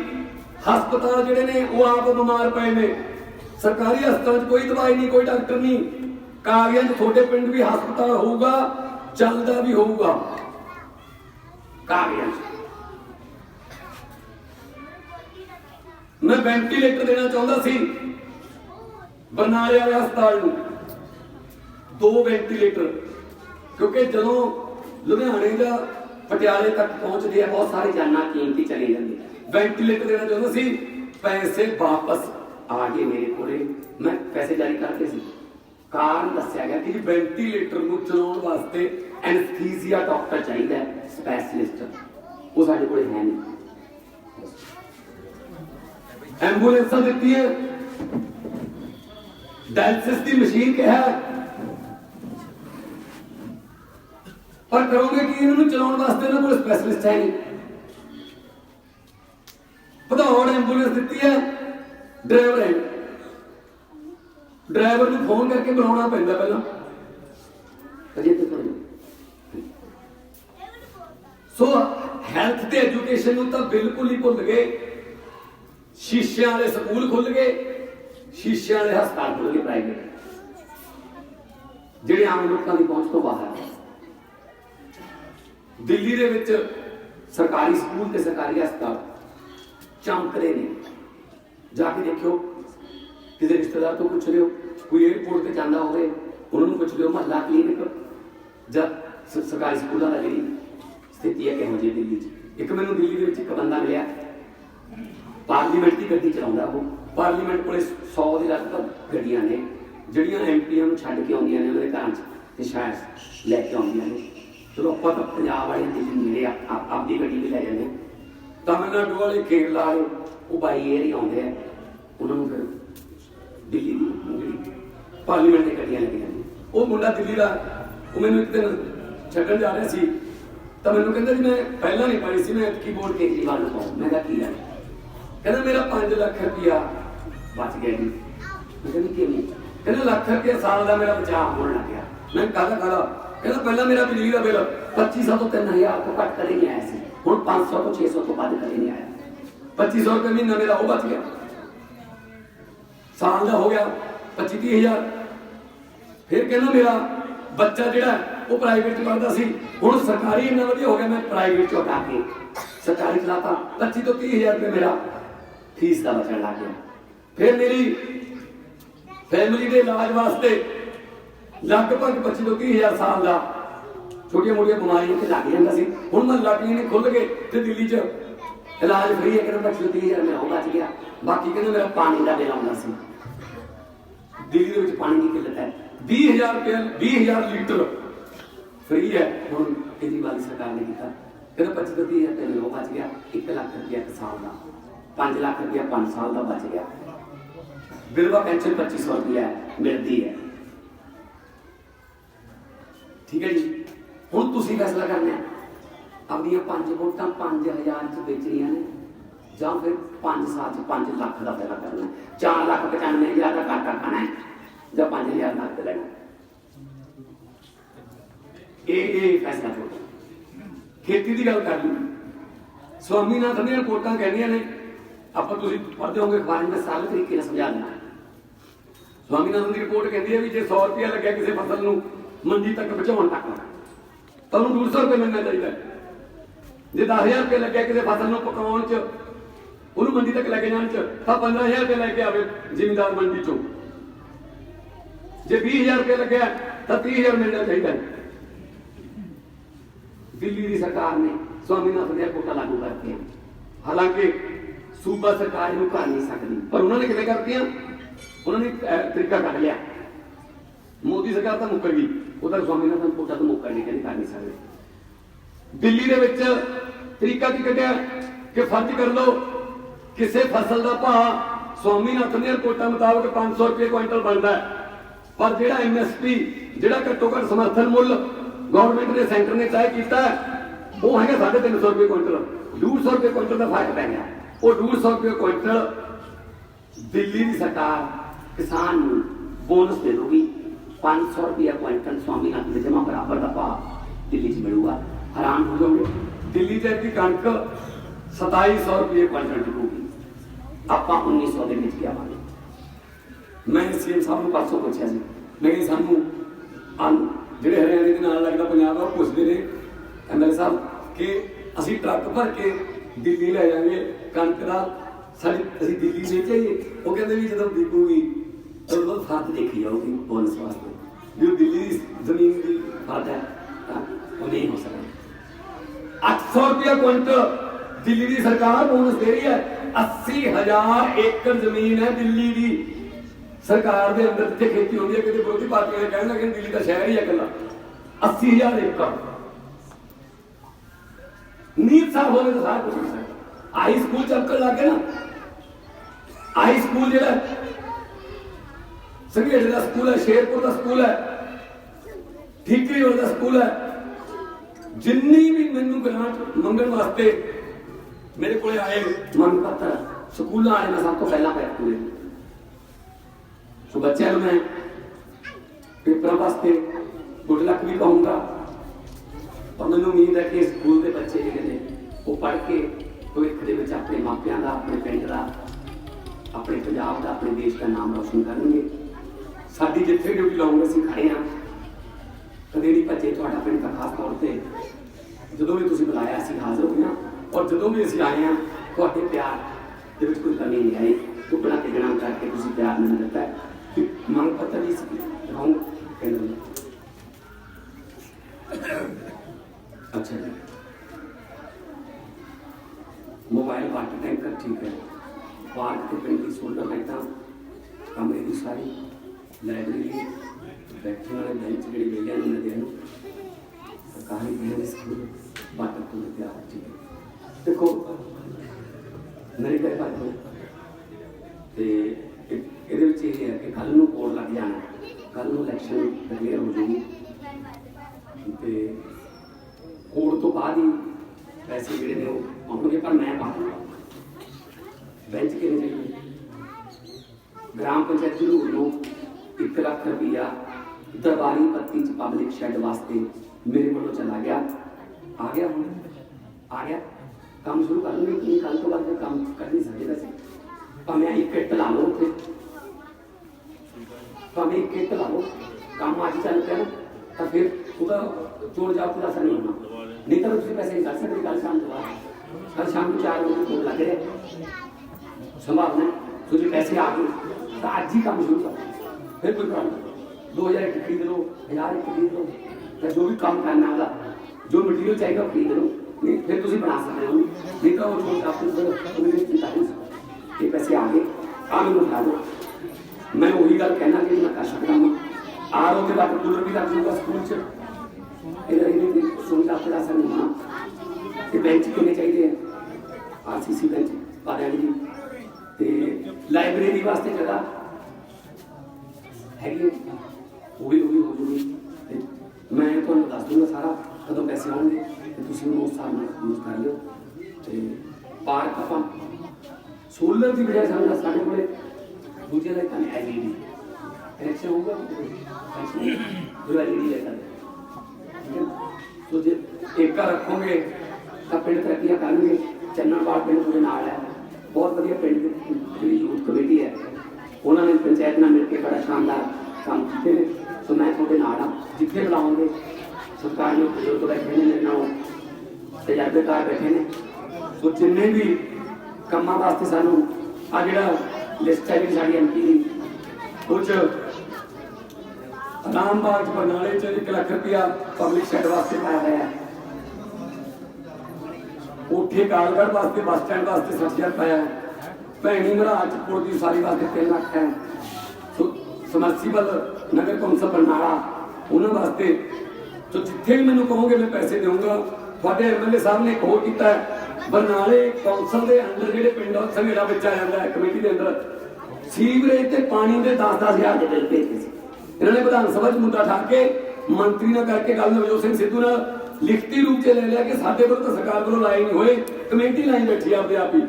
ਹਸਪਤਾਲ ਜਿਹੜੇ ਨੇ, ਉਹ ਆਪ ਬਿਮਾਰ ਪਏ ਨੇ। ਸਰਕਾਰੀ ਹਸਪਤਾਲ 'ਚ ਕੋਈ ਦਵਾਈ ਨਹੀਂ, ਕੋਈ ਡਾਕਟਰ ਨਹੀਂ। ਕਾਗਜ਼ਾਂ 'ਚ ਤੁਹਾਡੇ ਪਿੰਡ ਵੀ ਹਸਪਤਾਲ ਹੋਊਗਾ, ਚੱਲਦਾ ਵੀ ਹੋਊਗਾ। ਕਾਗਜ਼ਾਂ ਮੈਂ ਵੈਂਟੀਲੇਟਰ ਦੇਣਾ ਚਾਹੁੰਦਾ ਸੀ ਬਰਨਾਲੇ ਵਾਲੇ ਹਸਪਤਾਲ ਨੂੰ। ਦੋ ਵੈਂਟੀਲੇਟਰ ਕਿਉਂਕਿ ਜਦੋਂ ਲੁਧਿਆਣੇ ਦਾ ਪਟਿਆਲੇ ਤੱਕ ਪਹੁੰਚਦੇ ਆ ਬਹੁਤ ਸਾਰੇ ਜਾਨਾਂ ਕੀਮਤੀ ਚਲੇ ਜਾਂਦੇ ਵੈਂਟੀਲੇਟਰ ਦੇਣਾ ਚਾਹੁੰਦਾ ਸੀ, ਪੈਸੇ ਵਾਪਸ ਆ ਗਏ ਮੇਰੇ ਕੋਲੇ, ਮੈਂ ਪੈਸੇ ਜਾਰੀ ਕਰਤੇ ਸੀ। ਕਾਰਨ ਦੱਸਿਆ ਗਿਆ ਕਿ ਵੈਂਟੀਲੇਟਰ ਨੂੰ ਚਲਾਉਣ ਵਾਸਤੇ ਐਨਸਥੀਸੀਆ ਡਾਕਟਰ ਚਾਹੀਦਾ ਹੈ ਸਪੈਸ਼ਲਿਸਟ ਉਹ ਸਾਡੇ ਕੋਲੇ ਹੈ ਨਹੀਂ। ਐਂਬੂਲੈਂਸਾਂ ਦਿੱਤੀਆਂ। ਡਾਇਲਿਸਿਸ ਦੀ ਮਸ਼ੀਨ ਕਿਹਾ ਪਰ ਕਰੋਗੇ ਕਿ ਇਹਨਾਂ ਨੂੰ ਚਲਾਉਣ ਵਾਸਤੇ? ਇਹਨਾਂ ਕੋਲ ਸਪੈਸ਼ਲਿਸਟ ਹੈ ਨਹੀਂ। ਵਧਾਉਣ ਐਂਬੂਲੈਂਸ ਦਿੱਤੀ ਹੈ। ਡਰਾਈਵਰ ਹੈ। ਡਰਾਈਵਰ ਨੂੰ ਫੋਨ ਕਰਕੇ ਬੁਲਾਉਣਾ ਪੈਂਦਾ ਪਹਿਲਾਂ। ਅਜੇ ਤੱਕ ਨਹੀਂ। ਸੋ ਹੈਲਥ ਤੇ ਐਜੂਕੇਸ਼ਨ ਨੂੰ ਤਾਂ ਬਿਲਕੁਲ ਹੀ ਭੁੱਲ ਗਏ। ਸ਼ੀਸ਼ਿਆਂ ਵਾਲੇ ਸਕੂਲ ਖੁੱਲ ਗਏ ਸ਼ੀਸ਼ਿਆਂ ਵਾਲੇ ਹਸਪਤਾਲ ਖੁੱਲ ਗਏ ਪ੍ਰਾਈਵੇਟ ਜਿਹੜੇ ਆਮ ਲੋਕਾਂ ਦੀ ਪਹੁੰਚ ਤੋਂ ਬਾਹਰ ਹੈ। ਦਿੱਲੀ ਦੇ ਵਿੱਚ ਸਰਕਾਰੀ ਸਕੂਲ ਤੇ ਸਰਕਾਰੀ ਹਸਪਤਾਲ ਚਮਕ ਰਹੇ ਨੇ। ਜਾ ਕੇ ਦੇਖਿਓ। ਕਿਸੇ ਰਿਸ਼ਤੇਦਾਰ ਤੋਂ ਪੁੱਛ ਲਿਓ, ਕੋਈ 에어ਪੋਰਟ ਤੇ ਜਾਂਦਾ ਹੋਵੇ, ਉਹਨਾਂ ਨੂੰ ਪੁੱਛ ਲਿਓ, ਮਹੱਲਾ ਕਲੀਨਿਕ ਜਾਂ ਸਰਕਾਰੀ ਸਕੂਲਾਂ ਦਾ ਜਿਹੜੀ ਸਥਿਤੀ ਹੈ ਕਿਹੋ ਜਿਹੀ ਦਿੱਲੀ 'ਚ। ਇੱਕ ਮੈਨੂੰ ਦਿੱਲੀ ਦੇ ਵਿੱਚ ਇੱਕ ਬੰਦਾ ਮਿਲਿਆ, ਪਾਰਲੀਮੈਂਟ ਦੀ ਗੱਡੀ ਚਲਾਉਂਦਾ ਉਹ। ਪਾਰਲੀਮੈਂਟ ਕੋਲੇ 100 ਦੇ ਲਗਭਗ ਗੱਡੀਆਂ ਨੇ, ਜਿਹੜੀਆਂ ਐਮਪੀਆਂ ਨੂੰ ਛੱਡ ਕੇ ਆਉਂਦੀਆਂ ਨੇ ਉਹਨਾਂ ਦੇ ਘਰਾਂ 'ਚ ਤੇ ਸ਼ਾਇਦ ਲੈ ਕੇ ਆਉਂਦੀਆਂ ਨੇ। ਚਲੋ ਆਪਾਂ ਤਾਂ ਪੰਜਾਬ ਵਾਲੇ ਦਿੱਲੀ ਨੇੜੇ ਆ ਆਪਦੀ ਗੱਡੀ ਵੀ ਲੈ ਜਾਂਦੇ। ਹਾਂ। ਤਮਿਲਨਾਡੂ ਵਾਲੇ ਕੇਰਲਾ ਵਾਲੇ ਉਹ ਬਾਈ ਏਅਰ ਹੀ ਆਉਂਦੇ ਆ। ਉਹਨਾਂ ਨੂੰ ਫਿਰ ਪਾਰਲੀਮੈਂਟ ਦੇ ਗੱਡੀਆਂ ਲੱਗੀਆਂ ਨੇ। ਉਹ ਮੁੰਡਾ ਦਿੱਲੀ ਦਾ, ਉਹ ਮੈਨੂੰ ਇੱਕ ਦਿਨ ਛੱਡਣ ਜਾ ਰਿਹਾ ਸੀ। ਤਾਂ ਮੈਨੂੰ ਕਹਿੰਦਾ ਜੀ, ਮੈਂ ਪਹਿਲਾਂ ਨਹੀਂ ਪਾਈ ਸੀ, ਮੈਂ ਕੀਬੋਰਡ ਕੇਜਰੀਵਾਲ ਨੂੰ ਪਾਉਂ। ਮੈਂ ਕਿਹਾ, ਕੀ ਹੈ ਕਹਿੰਦਾ, ਮੇਰਾ 5 ਲੱਖ ਰੁਪਇਆ ਬਚ ਗਿਆ ਜੀ। ਮੈਂ ਕਹਿੰਦਾ ਕਿਵੇਂ ਕਹਿੰਦਾ, ਲੱਖ ਰੁਪਇਆ ਸਾਲ ਦਾ ਮੇਰਾ ਬਚਾਅ ਹੋਣ ਲੱਗ ਮੈਂ ਕਾਹਦਾ ਕਾਹਦਾ ਕਹਿੰਦਾ, ਪਹਿਲਾਂ ਮੇਰਾ ਬਿਜਲੀ ਦਾ ਬਿੱਲ 2500 ਤੋਂ 3000 ਤੋਂ ਘੱਟ ਕਦੇ ਨਹੀਂ ਆਇਆ ਸੀ। ਹੁਣ 500 ਤੋਂ 600 ਤੋਂ ਵੱਧ ਕਦੇ ਨਹੀਂ ਆਇਆ। 2500 ਰੁਪਏ ਮਹੀਨਾ ਮੇਰਾ ਉਹ ਬਚ ਗਿਆ। ਸਾਲ ਦਾ ਹੋ ਗਿਆ 25 30000 ਫਿਰ ਕਹਿੰਦਾ ਮੇਰਾ ਬੱਚਾ ਜਿਹੜਾ, ਉਹ ਪ੍ਰਾਈਵੇਟ ਚ ਪੜਦਾ ਸੀ। ਹੁਣ ਸਰਕਾਰੀ ਇੰਨਾ ਵਧੀਆ ਹੋ ਗਿਆ, ਮੈਂ ਪ੍ਰਾਈਵੇਟ ਚੋਂ ਹਟਾ ਕੇ। ਸਰਕਾਰੀ ਚਲਾਤਾ 25 ਤੋਂ 30000 ਰੁਪਏ ਮੇਰਾ ਫੀਸ ਦਾ ਬਚਣ ਲੱਗ ਗਿਆ। ਫਿਰ ਮੇਰੀ ਫੈਮਿਲੀ ਦੇ ਇਲਾਜ ਵਾਸਤੇ ਲਗਭਗ 25 ਤੋਂ 30000 ਸਾਲ ਦਾ ਛੋਟੀਆਂ ਮੋਟੀਆਂ ਬਿਮਾਰੀਆਂ ਤੇ ਲੱਗ ਜਾਂਦਾ ਸੀ। ਹੁਣ ਮੈਂ ਲੱਗ ਨੇ ਖੁੱਲ ਗਏ ਤੇ ਦਿੱਲੀ 'ਚ ਇਲਾਜ ਫਰੀ ਹੈ, ਕਹਿੰਦਾ 25 ਤੋਂ 30000 ਮੇਰਾ ਹੋ ਬਚ ਗਿਆ। ਬਾਕੀ ਕਹਿੰਦਾ ਮੇਰਾ ਪਾਣੀ ਦਾ ਬਿੱਲ ਆਉਂਦਾ ਸੀ। ਦਿੱਲੀ ਦੇ ਵਿੱਚ ਪਾਣੀ ਦੀ ਕਿੱਲਤ ਹੈ। 20000 ਰੁਪਏ 20000 ਲੀਟਰ। ਫ੍ਰੀ ਹੈ। ਹੁਣ ਕੇਜਰੀਵਾਲ ਦੀ ਸਰਕਾਰ ਨੇ ਕੀਤਾ। ਕਹਿੰਦਾ 25 ਤੋਂ 30000 ਰੁਪਏ ਮੇਰਾ ਬਚ ਗਿਆ। 1 ਲੱਖ ਰੁਪਏ ਇੱਕ ਦਾ। 5 ਲੱਖ ਰੁਪਏ 5 ਸਾਲ ਦਾ ਬਚ ਗਿਆ। ਬਿਲਵਾ ਪੈਨਸ਼ਨ 2500 ਰੁਪਏ ਮਿਲਦੀ ਹੈ। ਠੀਕ ਹੈ ਜੀ। ਹੁਣ ਤੁਸੀਂ ਫੈਸਲਾ ਕਰਨਾ ਹੈ। ਆਪਣੀਆਂ ਪੰਜ ਵੋਟਾਂ 5000 ਚ ਵੇਚਣੀਆਂ ਨੇ। ਜਾਂ ਫਿਰ 5 ਸਾਲ ਚ 5 ਲੱਖ ਦਾ ਫੈਸਲਾ ਕਰਨਾ ਹੈ। 4 ਲੱਖ 95 ਦਾ ਘਾਟਾ ਖਾਣਾ ਹੈ। ਜਾਂ 5000 ਲੱਖ ਤੇ ਲੈਣਾ ਇਹ ਇਹ ਫੈਸਲਾ ਕਰੋ। ਖੇਤੀ ਦੀ ਗੱਲ ਕਰ ਲਈ ਸਵਾਮੀਨਾਥਨ ਦੀਆਂ ਰਿਪੋਰਟਾਂ ਕਹਿੰਦੀਆਂ ਨੇ, ਆਪਾਂ ਤੁਸੀਂ ਪੜ੍ਹਦੇ ਹੋਗੇ ਅਖਬਾਰ ਵਿੱਚ ਸਾਲ ਤਰੀਕੇ ਨਾਲ ਸਮਝਾ ਦੇਣਾ ਸਵਾਮੀਨਾਥਨ ਦੀ ਰਿਪੋਰਟ ਕਹਿੰਦੀ ਹੈ ਵੀ ਜੇ 100 ਰੁਪਏ ਲੱਗਿਆ ਕਿਸੇ ਫਸਲ ਨੂੰ, ਮੰਡੀ ਤੱਕ ਪਹੁੰਚਾਉਣ ਤੱਕ, ਤਾਂ ਉਹਨੂੰ 200 ਰੁਪਏ ਮਿਲਣਾ ਚਾਹੀਦਾ ਹੈ। ਜੇ 10000 ਰੁਪਏ ਲੱਗਿਆ ਕਿਸੇ ਫਸਲ ਨੂੰ ਪਕਾਉਣ 'ਚ, ਉਹਨੂੰ ਮੰਡੀ ਤੱਕ ਲੈ ਕੇ ਜਾਣ 'ਚ, ਤਾਂ 15000 ਰੁਪਏ ਲੈ ਕੇ ਆਵੇ ਜ਼ਿਮੀਂਦਾਰ ਮੰਡੀ 'ਚੋਂ। ਜੇ 20000 ਰੁਪਏ ਲੱਗਿਆ, ਤਾਂ 30000 ਮਿਲਣਾ ਚਾਹੀਦਾ ਦਿੱਲੀ ਦੀ ਸਰਕਾਰ ਨੇ ਸਵਾਮੀਨਾਥਨ ਦੀਆਂ ਕੋਟਾ ਲਾਗੂ ਕਰਤੀਆਂ। ਹਾਲਾਂਕਿ ਸੂਬਾ ਸਰਕਾਰ ਇਹਨੂੰ ਕਰ ਨਹੀਂ ਸਕਦੀ, ਪਰ ਉਹਨਾਂ ਨੇ ਕਿਵੇਂ ਕਰਤੀਆਂ? ਉਹਨਾਂ ਨੇ ਤਰੀਕਾ ਕੱਢ ਲਿਆ। ਮੋਦੀ ਸਰਕਾਰ ਤਾਂ ਮੁੱਕਰ ਗਈ। ਉਹਦਾ ਸਵਾਮੀਨਾਥਨ ਕੋਟਾ ਤੋਂ ਮੁੱਕਰ ਨਹੀਂ ਕਹਿੰਦੀ ਕਰ ਨਹੀਂ ਸਕਦੇ। ਦਿੱਲੀ ਦੇ ਵਿੱਚ ਤਰੀਕਾ ਕੀ ਕੱਢਿਆ? ਕਿ ਫਰਜ਼ ਕਰ ਲਓ, ਕਿਸੇ ਫਸਲ ਦਾ ਭਾਅ ਸਵਾਮੀਨਾਥਨ ਦੀਆਂ ਰਿਪੋਰਟਾਂ ਮੁਤਾਬਕ 500 ਰੁਪਏ ਕੁਇੰਟਲ ਬਣਦਾ ਹੈ। ਪਰ ਜਿਹੜਾ ਐਮਐਸਪੀ ਜਿਹੜਾ ਘੱਟੋ ਘੱਟ ਸਮਰਥਨ ਮੁੱਲ ਗਵਰਨਮੈਂਟ ਦੇ ਸੈਂਟਰ ਨੇ ਤੈਅ ਕੀਤਾ ਉਹ ਹੈਗਾ 350 ਰੁਪਏ ਕੁਇੰਟਲ। 150 ਰੁਪਏ ਕੁਇੰਟਲ ਦਾ ਫ਼ਰਕ ਪੈ ਗਿਆ। ਉਹ 150 ਰੁਪਏ ਕੁਇੰਟਲ ਦਿੱਲੀ ਦੀ ਸਰਕਾਰ ਕਿਸਾਨ ਨੂੰ ਬੋਨਸ ਦੇ ਦੂਗੀ 500 ਰੁਪਏ ਕੁਇੰਟਲ ਸਵਾਮੀ ਸਵਾਮੀਨਾਥਨ ਦੇ ਜਮਾ ਬਰਾਬਰ ਦਾ ਭਾਅ ਦਿੱਲੀ 'ਚ ਮਿਲੂਗਾ। ਹੈਰਾਨ ਹੋ ਜਾਓਗੇ, ਦਿੱਲੀ ਦੇ ਦੀ ਕਣਕ 2700 ਰੁਪਏ ਕੁਇੰਟਲ ਵਿਕੂਗੀ ਆਪਾਂ 1900 ਦੇ ਵਿੱਚ ਆਵਾਂਗੇ? ਮੈਂ ਸੀਐਮ ਸਾਹਿਬ ਨੂੰ ਪਰਸੋਂ ਪੁੱਛਿਆ ਸੀ, ਮੈਂ ਸਾਨੂੰ ਜਿਹੜੇ ਹਰਿਆਣੇ ਦੇ ਨਾਲ ਲੱਗਦਾ ਪੰਜਾਬ ਆ, ਉਹ ਪੁੱਛਦੇ ਨੇ। ਐਮਐਲ ਸਾਹਿਬ ਕਿ ਅਸੀਂ ਟਰੱਕ ਭਰ ਕੇ ਦਿੱਲੀ ਲੈ ਜਾਵਾਂਗੇ, ਕਣਕ ਦਾ ਸਾਡੀ, ਅਸੀਂ ਦਿੱਲੀ ਲੈ ਜਾਈਏ ਉਹ ਕਹਿੰਦੇ ਵੀ ਜਦੋਂ ਵਿਕੂਗੀ ਉਦੋਂ ਫ਼ਰਕ ਦੇਖੀ ਜਾਊਗੀ ਬੋਨਸ ਵਾਸਤੇ। ਜੋ ਦਿੱਲੀ ਦੀ ਜ਼ਮੀਨ ਦੀ ਫ਼ਰਕ ਹੈ ਉਹ ਨਹੀਂ ਹੋ ਸਕਦਾ। 800 ਰੁਪਏ ਕੁਇੰਟਲ ਦਿੱਲੀ ਦੀ ਸਰਕਾਰ ਬੋਨਸ ਦੇ ਰਹੀ ਹੈ। 80000 ਏਕੜ ਜ਼ਮੀਨ ਹੈ ਦਿੱਲੀ ਦੀ। ਸਰਕਾਰ ਦੇ ਅੰਦਰ ਜਿੱਥੇ ਖੇਤੀ ਹੁੰਦੀ ਹੈ, ਕਿਤੇ ਵਿਰੋਧੀ ਪਾਰਟੀਆਂ ਨੇ ਕਹਿਣ ਲੱਗੇ, ਦਿੱਲੀ ਦਾ ਸ਼ਹਿਰ ਹੀ ਹੈ ਇਕੱਲਾ। 80000 ਏਕੜ। ਨੀਤ ਸਾਹਿਬ ਹੋਵੇ ਤਾਂ ਸਾਰਾ ਕੁਝ ਹੋ ਸਕਦਾ ਸਕੂਲ ਚੱਕਰ ਲੱਗ ਗਿਆ ਨਾ। ਹਾਈ ਸਕੂਲ ਜਿਹੜਾ ਸੰਘੇੜੇ ਦਾ ਸਕੂਲ ਹੈ, ਸ਼ੇਰਪੁਰ ਦਾ ਸਕੂਲ ਹੈ ਠੀਕਰੀਵਾਲ ਦਾ ਸਕੂਲ ਹੈ। ਜਿੰਨੀ ਵੀ ਮੈਨੂੰ ਗ੍ਰਾਂਟ ਮੰਗਣ ਵਾਸਤੇ ਮੇਰੇ ਕੋਲੇ ਆਏ ਮੰਗ ਪੱਤਰ, ਸਕੂਲਾਂ ਵਾਲੇ ਮੈਂ ਸਭ ਤੋਂ ਪਹਿਲਾਂ ਪੈਕ ਪੂਰੇ। ਸੋ ਬੱਚਿਆਂ ਨੂੰ ਮੈਂ ਪੇਪਰਾਂ ਵਾਸਤੇ ਗੁੱਡ ਲੱਕ ਵੀ ਕਹੂੰਗਾ ਔਰ ਮੈਨੂੰ ਉਮੀਦ ਹੈ ਕਿ ਸਕੂਲ ਦੇ ਬੱਚੇ ਜਿਹੜੇ ਨੇ ਉਹ ਪੜ੍ਹ ਕੇ ਭਵਿੱਖ ਦੇ ਵਿੱਚ ਆਪਣੇ ਮਾਪਿਆਂ ਦਾ ਆਪਣੇ ਪਿੰਡ ਦਾ ਆਪਣੇ ਪੰਜਾਬ ਦਾ ਆਪਣੇ ਦੇਸ਼ ਦਾ ਨਾਮ ਰੋਸ਼ਨ ਕਰਨਗੇ ਸਾਡੀ ਜਿੱਥੇ ਡਿਊਟੀ ਲਾਉਂਗੇ ਅਸੀਂ ਖੜੇ ਹਾਂ ਕਦੇ ਨਹੀਂ ਭੱਜੇ ਤੁਹਾਡਾ ਪਿੰਡ ਤਾਂ ਖਾਸ ਤੌਰ ਤੇ ਜਦੋਂ ਵੀ ਤੁਸੀਂ ਬੁਲਾਇਆ ਅਸੀਂ ਹਾਜ਼ਰ ਹੋਏ ਹਾਂ ਔਰ ਜਦੋਂ ਵੀ ਅਸੀਂ ਆਏ ਹਾਂ ਤੁਹਾਡੇ ਪਿਆਰ ਦੇ ਵਿੱਚ ਕੋਈ ਕਮੀ ਨਹੀਂ ਆਈ ਟੁਕੜਾ ਤੇ ਗਣਾ ਕਰਕੇ ਤੁਸੀਂ ਪਿਆਰ ਮੈਨੂੰ ਦਿੱਤਾ ਹੈ ਕਿ ਮੰਗ ਪੱਤਰ ਵੀ ਸੀ। ਰਹੂੰ ਪਿੰਡ ਨੂੰ ਅੱਛਾ ਜੀ। ਮੋਬਾਈਲ ਵਾਟਰ ਟੈਂਕਰ ਠੀਕ ਹੈ। ਪਾਰਕ ਤੇ ਪਿੰਡ ਦੀ ਸੋਲਰ ਲਾਈਟਾਂ ਕਮਰੇ ਦੀ ਸਾਰੀ ਲਾਇਬ੍ਰੇਰੀ ਬੈਠਣ ਵਾਲੇ ਬੈਂਚ ਜਿਹੜੇ ਵੇਲਿਆਂ ਨੂੰ ਮਿਲਦੇ ਹਨ ਸਰਕਾਰੀ ਜਿਹੜੇ ਸਕੂਲ ਵਾਟਰ ਤੋਂ ਤਿਆਰ ਠੀਕ ਹੈ ਦੇਖੋ, ਮੇਰੇ ਘਰ ਵਿੱਚ ਇਹ ਹੈ ਕਿ ਕੱਲ ਨੂੰ ਕੋਡ ਲੱਗ ਜਾਣਾ ਕੱਲ ਨੂੰ ਇਲੈਕਸ਼ਨ ਡਿਕਲੇਅਰ ਹੋ ਜਾਊਗੀ। ਤੇ ਕੋਡ ਤੋਂ ਬਾਅਦ ਹੀ ਪੈਸੇ ਜਿਹੜੇ ਨੇ ਉਹ ਆਉਣਗੇ, ਪਰ ਮੈਂ ਪਾਉਂਗਾ ਬੈਂਚ ਕਿੰਨੇ ਚਾਹੀਦੇ? ਗ੍ਰਾਮ ਪੰਚਾਇਤ ਜ਼ਰੂਰ ਨੂੰ 1 ਲੱਖ ਰੁਪਈਆ ਦਰਬਾਰੀ ਪੱਤੀ ਚ ਪਬਲਿਕ ਸ਼ੈੱਡ ਵਾਸਤੇ ਮੇਰੇ ਕੋਲੋਂ ਚਲਾ ਗਿਆ। ਆ ਗਿਆ ਹੁਣ? ਆ ਗਿਆ? ਕੰਮ ਸ਼ੁਰੂ ਕਰ ਲੂੰਗੇ ਕਿ ਕੱਲ ਤੋਂ ਬਾਅਦ ਫਿਰ ਕੰਮ ਕਰ ਨਹੀਂ ਸਕਦੇ ਵੈਸੇ। ਭਾਵੇਂ ਇੱਕ ਇੱਟ ਲਾ ਲਓ ਉੱਥੇ। ਫਿਰ ਉਹਦਾ ਚੋਰ ਜਾਪ ਦਾ ਅਸਰ ਨਹੀਂ ਹੋਣਾ ਨਹੀਂ ਤਾਂ ਤੁਸੀਂ ਪੈਸੇ ਨਹੀਂ ਕਰ ਸਕਦੇ ਕੱਲ ਸ਼ਾਮ ਤੋਂ ਬਾਅਦ ਕੱਲ ਸ਼ਾਮ ਨੂੰ 4 ਵਜੇ ਕੋਲ ਲੱਗ ਰਿਹਾ ਸੰਭਾਵਨਾ ਹੈ ਸੋ ਜੇ ਪੈਸੇ ਆ ਗਏ ਤਾਂ ਅੱਜ ਹੀ ਕੰਮ ਸ਼ੁਰੂ ਕਰੋ ਫਿਰ ਕੋਈ ਪ੍ਰੋਬਲਮ ਨਹੀਂ 2000 ਇੱਕ ਖਰੀਦ ਲਓ 1000 ਇੱਕ ਖਰੀਦ ਲਓ ਜਾਂ ਜੋ ਵੀ ਕੰਮ ਕਰਨਾ ਉਹਦਾ ਜੋ ਮਟੀਰੀਅਲ ਚਾਹੀਦਾ ਉਹ ਖਰੀਦ ਲਓ ਨਹੀਂ ਫਿਰ ਤੁਸੀਂ ਬਣਾ ਸਕਦੇ ਹੋ ਨਹੀਂ ਤਾਂ ਉਹ ਜੋ ਆਪਣੀ ਫਿਰ ਉਹਨੇ ਨਹੀਂ ਕੀਤਾ ਇਹ ਪੈਸੇ ਮੈਂ ਉਹੀ ਗੱਲ ਕਹਿਣਾ ਕਿ ਮੈਂ ਕਰ ਸਕਦਾ ਹਾਂ ਆਰ ਉਹ ਦੇ ਬਾਅਦ ਕੂਲਰ ਵੀ ਰੱਖ ਲੂੰਗਾ ਸਕੂਲ ਚ ਇਹਦਾ ਇਹ ਵੀ ਸੁਣਦਾ ਥੋੜਾ ਸਾ ਨਹੀਂ ਹੋਣਾ ਤੇ ਬੈਂਚ ਕਿੰਨੇ ਚਾਹੀਦੇ ਆ ਆਰਸੀਸੀ ਬੈਂਚ ਪਾਰਿਆਂ ਦੀ ਤੇ ਲਾਇਬ੍ਰੇਰੀ ਵਾਸਤੇ ਜਗ੍ਹਾ ਹੈਗੀ ਹੈ। ਉਹ ਵੀ ਉਹ ਵੀ ਹੋ ਜੂਗੀ ਤੇ ਮੈਂ ਤੁਹਾਨੂੰ ਦੱਸ ਦੂੰਗਾ ਸਾਰਾ ਕਦੋਂ ਪੈਸੇ ਆਉਣਗੇ ਤੇ ਤੁਸੀਂ ਉਹਨੂੰ ਉਸ ਹਿਸਾਬ ਨਾਲ ਯੂਜ਼ ਕਰ ਲਿਓ ਤੇ ਪਾਰਕ ਆਪਾਂ ਸੋਲਰ ਦੀ ਬਜਾਏ ਸਾਨੂੰ ਦੱਸ ਸਾਡੇ ਕੋਲੇ ਦੂਜੇ ਦਾ ਕੰਮ ਐਲਈਡੀ ਕਨੈਕਸ਼ਨ ਹੋਊਗਾ ਜੋ ਐਲਈਡੀ ਹੈ ਸੋ ਜੇ ਏਕਾ ਰੱਖੋਗੇ ਤਾਂ ਪਿੰਡ ਤਰੱਕੀਆਂ ਕਰਨਗੇ। ਚੰਨਣਵਾਲ ਪਿੰਡ ਤੁਹਾਡੇ ਨਾਲ ਹੈ। ਬਹੁਤ ਵਧੀਆ ਪਿੰਡ ਦੀ ਜਿਹੜੀ ਯੂਥ ਕਮੇਟੀ ਹੈ। ਉਹਨਾਂ ਨੇ ਪੰਚਾਇਤ ਨਾਲ ਮਿਲ ਕੇ ਬੜਾ ਸ਼ਾਨਦਾਰ ਕੰਮ ਕੀਤੇ ਨੇ। ਸੋ ਮੈਂ ਤੁਹਾਡੇ ਨਾਲ ਆ ਜਿੱਥੇ ਬੁਲਾਉਂਗੇ ਸਰਕਾਰ ਨੂੰ ਬਜ਼ੁਰਗ ਬੈਠੇ ਨੇ, ਮੇਰੇ ਤਜਰਬੇਕਾਰ ਬੈਠੇ ਨੇ। ਸੋ ਜਿੰਨੇ ਵੀ ਕੰਮਾਂ ਵਾਸਤੇ ਸਾਨੂੰ ਆ ਜਿਹੜਾ ਲਿਸਟ ਹੈ ਜਿਹੜੀ ਸਾਡੀ ਐਮਪੀ ਦੀ ਕੁਝ 'ਚ ਰਾਮਬਾਗ ਬਰਨਾਲੇ ਚ 1 ਲੱਖ ਰੁਪਇਆ ਪਬਲਿਕ ਸ਼ੈਡ ਵਾਸਤੇ ਪਾਇਆ ਹੋਇਆ ਹੈ। ਉੱਥੇ ਕਾਲਗੜ ਵਾਸਤੇ, ਬੱਸ ਸਟੈਂਡ ਵਾਸਤੇ 60000 ਪਾਇਆ ਹੈ। ਭੈਣੀ ਮਹਾਰਾਜ ਦੀ ਸਾਰੀ ਵਾਸਤੇ 3 ਲੱਖ ਹੈ। ਸਮਰਸੀਬਲ ਨਗਰ ਕੌਂਸਲ ਬਰਨਾਲਾ, ਉਹਨਾਂ ਵਾਸਤੇ ਸੋ ਜਿੱਥੇ ਵੀ ਮੈਨੂੰ ਕਹੋਗੇ ਮੈਂ ਪੈਸੇ ਦੇਵਾਂਗਾ। ਤੁਹਾਡੇ ਐਮਐਲਏ ਸਾਹਿਬ ਨੇ ਇੱਕ ਕੀਤਾ ਬਰਨਾਲੇ ਕੌਂਸਲ ਦੇ ਅੰਦਰ ਜਿਹੜੇ ਪਿੰਡ ਸੰਘੇੜਾ ਵਿੱਚ ਆ ਜਾਂਦਾ ਹੈ, ਕਮੇਟੀ ਦੇ ਅੰਦਰ। ਸੀਵਰੇਜ ਤੇ ਪਾਣੀ ਦੇ 10-10 ਹਜ਼ਾਰ ਦੇ ਬਿੱਲ ਭੇਜੇ ਸੀ। ਇਹਨਾਂ ਨੇ ਵਿਧਾਨ ਸਭਾ 'ਚ ਮੁੱਦਾ ਠਾ ਕੇ ਮੰਤਰੀ ਨਾਲ ਕਰਕੇ ਗੱਲ ਨਵਜੋਤ ਸਿੰਘ ਸਿੱਧੂ ਨਾਲ ਲਿਖਤੀ ਰੂਪ 'ਚ ਲੈ ਲਿਆ ਕਿ ਸਾਡੇ ਵੱਲੋਂ ਤਾਂ ਸਰਕਾਰ ਵੱਲੋਂ ਲਾਏ ਨਹੀਂ ਹੋਏ, ਕਮੇਟੀ ਲਾਈ ਬੈਠੀ ਆਪਦੇ ਆਪ ਹੀ।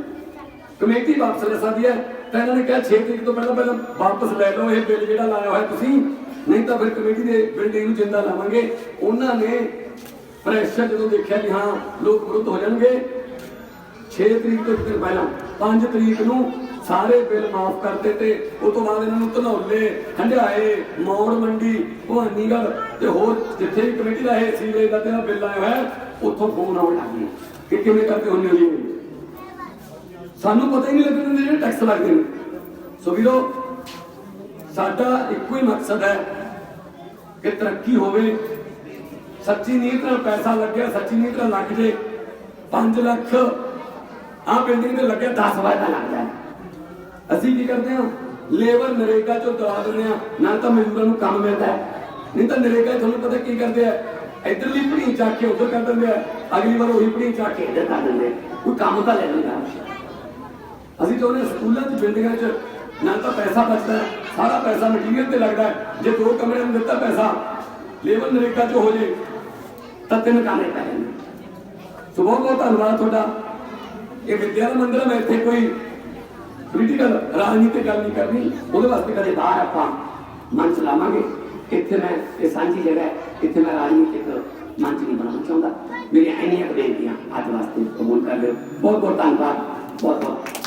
ਕਮੇਟੀ ਵਾਪਸ ਲੈ ਸਕਦੀ ਹੈ। ਤਾਂ ਇਹਨਾਂ ਨੇ ਕਿਹਾ 6 ਤਰੀਕ ਤੋਂ ਪਹਿਲਾਂ ਪਹਿਲਾਂ ਵਾਪਸ ਲੈ ਲਓ, ਇਹ ਬਿੱਲ ਜਿਹੜਾ ਲਾਇਆ ਹੋਇਆ ਤੁਸੀਂ। ਨਹੀਂ ਤਾਂ ਫਿਰ ਕਮੇਟੀ ਦੇ ਬਿਲਡਿੰਗ ਨੂੰ ਜਿੰਦਾ ਲਾਵਾਂਗੇ। ਉਹਨਾਂ ਨੇ ਪ੍ਰੈਸ਼ਰ ਜਦੋਂ ਦੇਖਿਆ ਕਿ ਹਾਂ, ਲੋਕ ਵਿਰੁੱਧ ਹੋ ਜਾਣਗੇ। 6 ਤਰੀਕ ਤੋਂ ਇੱਕ ਦਿਨ ਪਹਿਲਾਂ 5 ਤਰੀਕ ਨੂੰ ਸਾਰੇ ਬਿੱਲ ਮਾਫ ਕਰਤੇ ਤੇ ਉਸ ਤੋਂ ਬਾਅਦ ਇਹਨਾਂ ਨੂੰ ਧਨੌਲੇ ਹੰਡਿਆਏ ਮੌੜ ਮੰਡੀ ਭਵਾਨੀਗੜ੍ਹ ਤੇ ਹੋਰ ਜਿੱਥੇ ਵੀ ਕਮੇਟੀ ਦਾ ਇਹ ਸੀਵਰੇਜ ਦਾ ਤੇਰਾ ਬਿੱਲ ਆਇਆ ਹੋਇਆ, ਉੱਥੋਂ ਫੋਨ ਆਉਣ ਲੱਗ ਗਏ। ਕਿ ਕਿਵੇਂ ਕਰਕੇ ਹੁੰਨੇ ਹੋਈ ਸਾਨੂੰ ਪਤਾ ਹੀ ਨਹੀਂ ਲੱਗਣ ਦਿੰਦੇ ਜਿਹੜੇ ਟੈਕਸ ਲੱਗਦੇ ਨੇ। ਸੋ ਵੀਰੋ, ਸਾਡਾ ਇੱਕੋ ਹੀ ਮਕਸਦ ਹੈ ਕਿ ਤਰੱਕੀ ਹੋਵੇ। ਸੱਚੀ ਨੀਤ ਨਾਲ ਪੈਸਾ ਲੱਗਿਆ, ਸੱਚੀ ਨੀਤ ਨਾਲ ਲੱਗ ਜੇ। 5 ਲੱਖ ਆ ਬਿਲਡਿੰਗ ਤੇ ਲੱਗਿਆ 10 ਵਾਰ ਦਾ ਲੱਗ ਜਾਏ ਅਸੀਂ ਕੀ ਕਰਦੇ ਹਾਂ? ਲੇਬਰ ਨਰੇਗਾ ਚੋਂ ਦਵਾ ਦਿੰਦੇ ਆ ਨਾ ਤਾਂ ਮਜ਼ਦੂਰਾਂ ਨੂੰ ਕੰਮ ਮਿਲਦਾ ਨਹੀਂ ਤਾਂ ਨਰੇਗਾ ਤੁਹਾਨੂੰ ਪਤਾ ਕੀ ਕਰਦੇ ਆ ਇਧਰਲੀ ਪੜੀ ਚੱਕ ਕੇ ਉਧਰ ਕਰ ਦਿੰਦੇ ਆ ਅਗਲੀ ਵਾਰ ਉਹੀ ਪੜੀ ਚੱਕ ਕੇ ਇੱਧਰ ਕਰ ਦਿੰਦੇ ਕੋਈ ਕੰਮ ਤਾਂ ਲੈ ਲੈਂਦਾ ਅਸੀਂ ਚਾਹੁੰਦੇ ਸਕੂਲਾਂ 'ਚ ਬਿਲਡਿੰਗਾਂ 'ਚ ਨਾ ਤਾਂ ਪੈਸਾ ਬਚਦਾ ਸਾਰਾ ਪੈਸਾ ਮਟੀਰੀਅਲ ਤੇ ਲੱਗਦਾ ਜੇ ਦੋ ਕਮਰੇ ਨੂੰ ਦਿੱਤਾ ਪੈਸਾ, ਲੇਬਰ ਨਰੇਗਾ ਚ ਹੋ ਜੇ, ਤਾਂ ਤਿੰਨ ਕਾਮਰੇ ਪੈ ਜਾਂਦੇ ਸੋ ਬਹੁਤ ਬਹੁਤ ਧੰਨਵਾਦ ਤੁਹਾਡਾ। ਇਹ ਵਿਦਿਆ ਦਾ ਮੰਦਿਰ ਮੈਂ ਇੱਥੇ ਕੋਈ ਪੋਲੀਟੀਕਲ ਰਾਜਨੀਤਿਕ ਗੱਲ ਨਹੀਂ ਕਰਨੀ ਉਹਦੇ ਵਾਸਤੇ ਕਦੇ ਬਾਹਰ ਆਪਾਂ ਮੰਚ ਲਾਵਾਂਗੇ ਇੱਥੇ ਮੈਂ ਇਹ ਸਾਂਝੀ ਜਗ੍ਹਾ ਹੈ ਇੱਥੇ ਮੈਂ ਰਾਜਨੀਤਿਕ ਮੰਚ ਨਹੀਂ ਬਣਾਉਣਾ ਚਾਹੁੰਦਾ ਮੇਰੀਆਂ ਇੰਨੀਆਂ ਬੇਨਤੀਆਂ ਅੱਜ ਵਾਸਤੇ ਕਬੂਲ ਕਰ ਲਿਓ ਬਹੁਤ ਬਹੁਤ ਧੰਨਵਾਦ ਬਹੁਤ ਬਹੁਤ